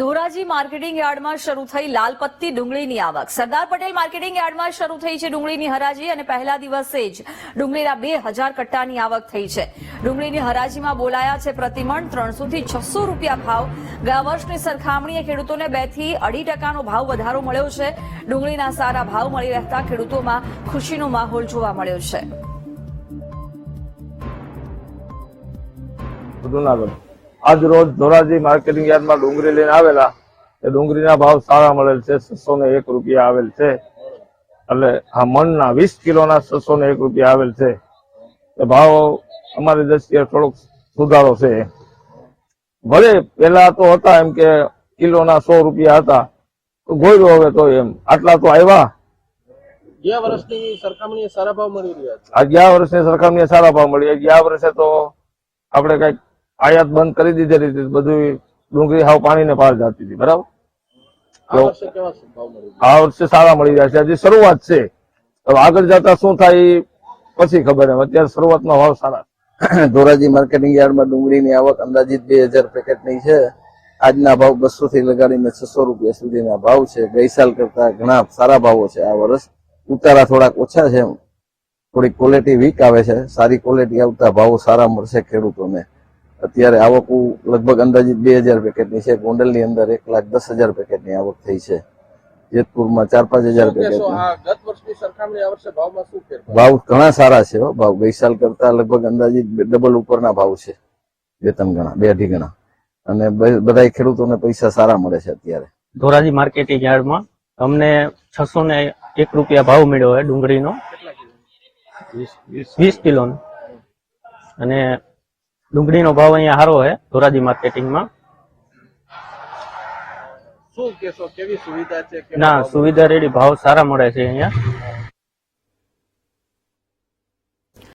Dhoraji marketing યાર્ડમાં શરૂ થઈ લાલપત્તી ડુંગળીની આવક. સરદાર પટેલ માર્કેટિંગ યાર્ડમાં શરૂ થઈ છે ડુંગળીની હરાજી અને પહેલા દિવસે જ ડુંગળીના બે હજાર કટ્ટાની આવક થઈ છે. ડુંગળીની હરાજીમાં બોલાયા છે પ્રતિમણ ત્રણસો થી છસો રૂપિયા ભાવ. ગયા વર્ષની સરખામણીએ ખેડૂતોને બેથી અઢી ટકાનો ભાવ વધારો મળ્યો છે. ડુંગળીના સારા ભાવ મળી રહેતા ખેડૂતોમાં ખુશીનો માહોલ જોવા મળ્યો છે. આજ રોજ ધોરાજી માર્કેટિંગ યાર્ડમાં ડુંગળી લઈને આવેલા. એ ડુંગળીના ભાવ સારા મળેલ છે છસો ને એક રૂપિયા આવેલ છે. એટલે આ મણના વીસ કિલોના છસો ને એક રૂપિયા આવેલ છે. એ ભાવ અમારી દ્રષ્ટિએ થોડોક સુધારો છે. ભલે પેલા તો હતા એમ કે કિલોના સો રૂપિયા હતા. ગોયરો હવે તો એમ. આટલા તો આવ્યા. ગયા વર્ષની સરખામણીએ સારા ભાવ મળી રહ્યા ગયા વર્ષની સરખામણીએ સારા ભાવ મળ્યા ગયા વર્ષે તો આપણે કંઈક આયાત બંધ કરી દીધેલી હતી બધું ડુંગળી હાવ પાણીને પાર જતી હતી બરાબર? આ વર્ષે સારા મળી રહ્યા છે. હજી શરૂઆત છે. હવે આગળ જતા શું થાય પછી ખબર એમ અત્યારે શરૂઆતમાં ભાવ સારા ધોરાજી માર્કેટિંગ યાર્ડમાં ડુંગળીની આવક અંદાજિત બે હજાર પેકેટની છે. આજના ભાવ બસો થી લગાડીને છસો રૂપિયા સુધીના ભાવ છે. ગઈ સાલ કરતા ઘણા સારા ભાવો છે આ વર્ષ. ઉતારા થોડાક ઓછા છે થોડી ક્વોલિટી વીક આવે છે. સારી ક્વોલિટી આવતા ભાવો સારા મળશે ખેડૂતોને. અત્યારે આવક લગભગ અંદાજિત બે હજાર પેકેટની છે. ગોંડલની અંદર એક લાખ દસ હજાર પેકેટની આવક થઈ છે. જેતપુરમાં ચાર પાંચ હજાર શું કહેશો પેકેટની. આ ગત વર્ષની સરખામણી આ વર્ષે ભાવમાં શું ફેરફાર? ભાવ ઘણા સારા છે હો ભાવ. ગઈ સાલ કરતા લગભગ અંદાજિત ડબલ ઉપરના ભાવ છે. બે ત્રણ ગણા બે અઢી ગણા. અને બધા ખેડૂતોને પૈસા સારા મળે છે અત્યારે. ધોરાજી માર્કેટિંગ યાર્ડમાં અમને છસો ને એક રૂપિયા ભાવ મળ્યો હોય ડુંગળીનો. વીસ કિલોનો. અને ડુંગળીનો ભાવ અહીંયા સારો છે ધોરાજી માર્કેટિંગમાં. શું કેવી સુવિધા છે? ના સુવિધા રેડી ભાવ સારા મળે છે અહીંયા.